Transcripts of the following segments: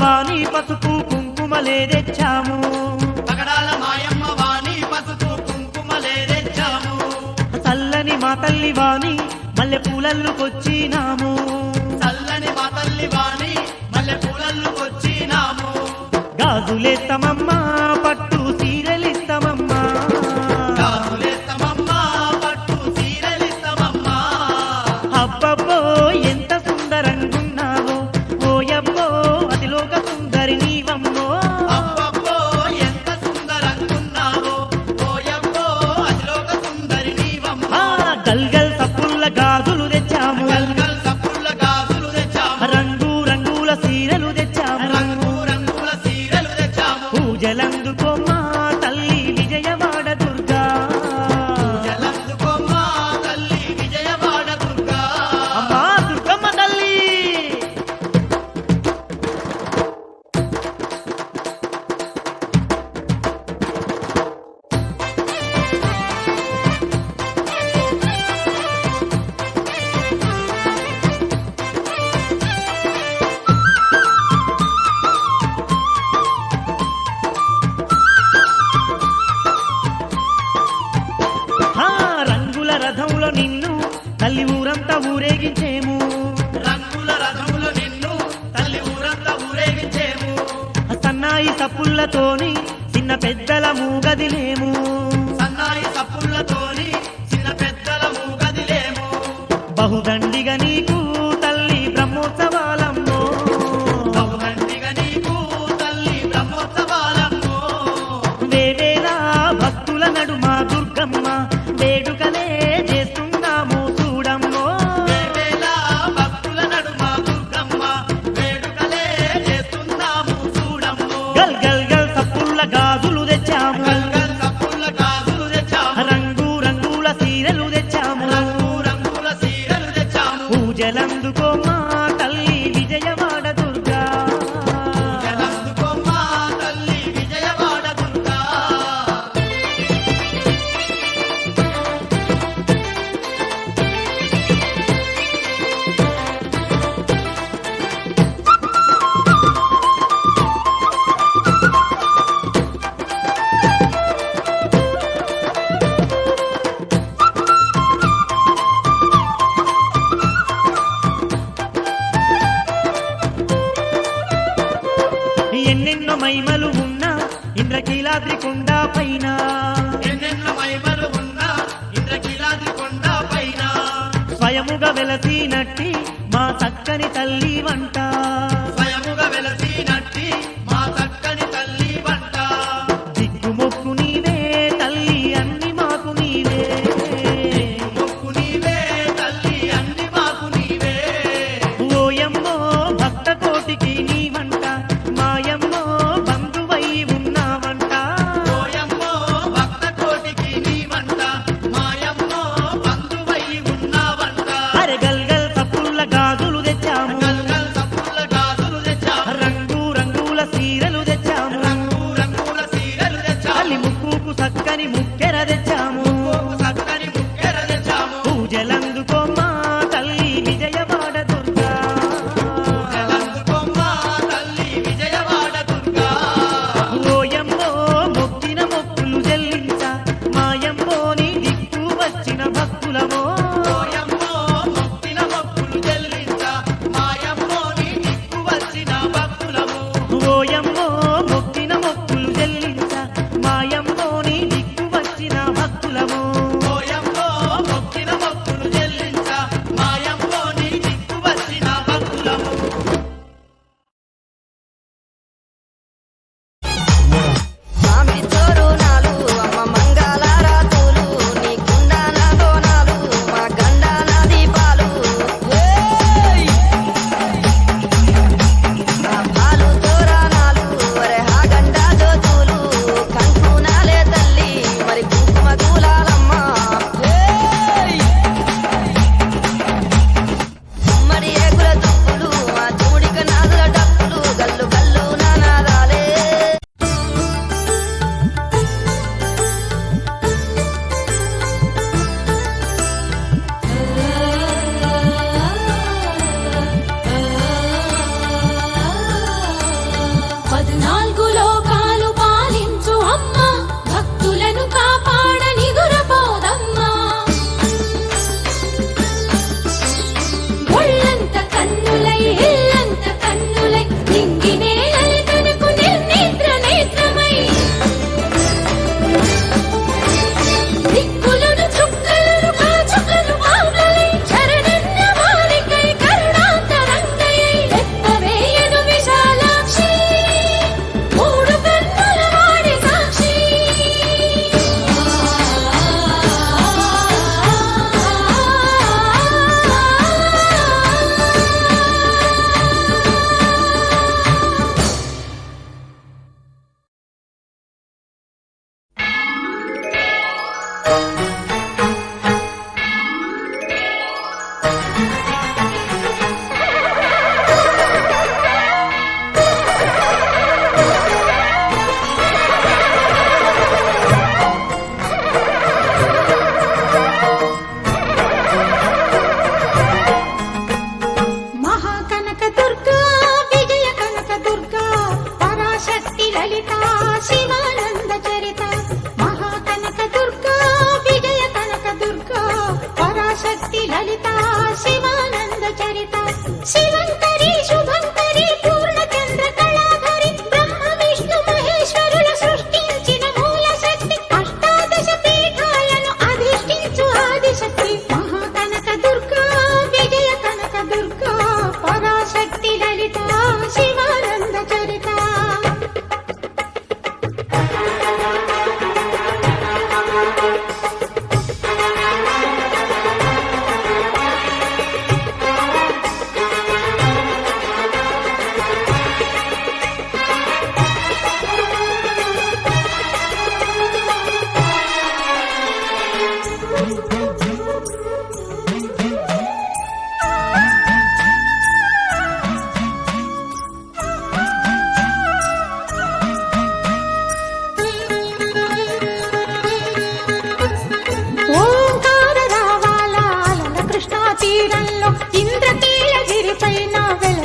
వాణి పసుపు కుంకుమలే తెచ్చాము. పగడాల మాయమ్మ చల్లని మా తల్లి వాణి మల్లె పూలల్లుకొచ్చినాము చల్లని మా తల్లి వాణి మల్లె పూలల్లుకొచ్చినాము తమమ్మ ఊరేగించేము. రంగుల రథముల నిన్ను తల్లి ఊరంతా ఊరేగించేము. సన్నాయి తప్పులతోని చిన్న పెద్దల మూగదిలేము. సన్నాయి తప్పులతోని చిన్న పెద్దల మూగదిలేము. బహుదండిగా నీకు తల్లి బ్రహ్మోత్సవాల ఎన్నెన్నో మైమలు ఉన్నా ఇంద్రకీలాద్రి కొండ పైన. ఎన్నెన్నో మైమలు ఉన్నా ఇంద్రకీలాద్రి కొండ పైన. స్వయముగా వెలసినట్టి మా చక్కని తల్లి వంట. Lolita.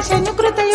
శనుకృతయు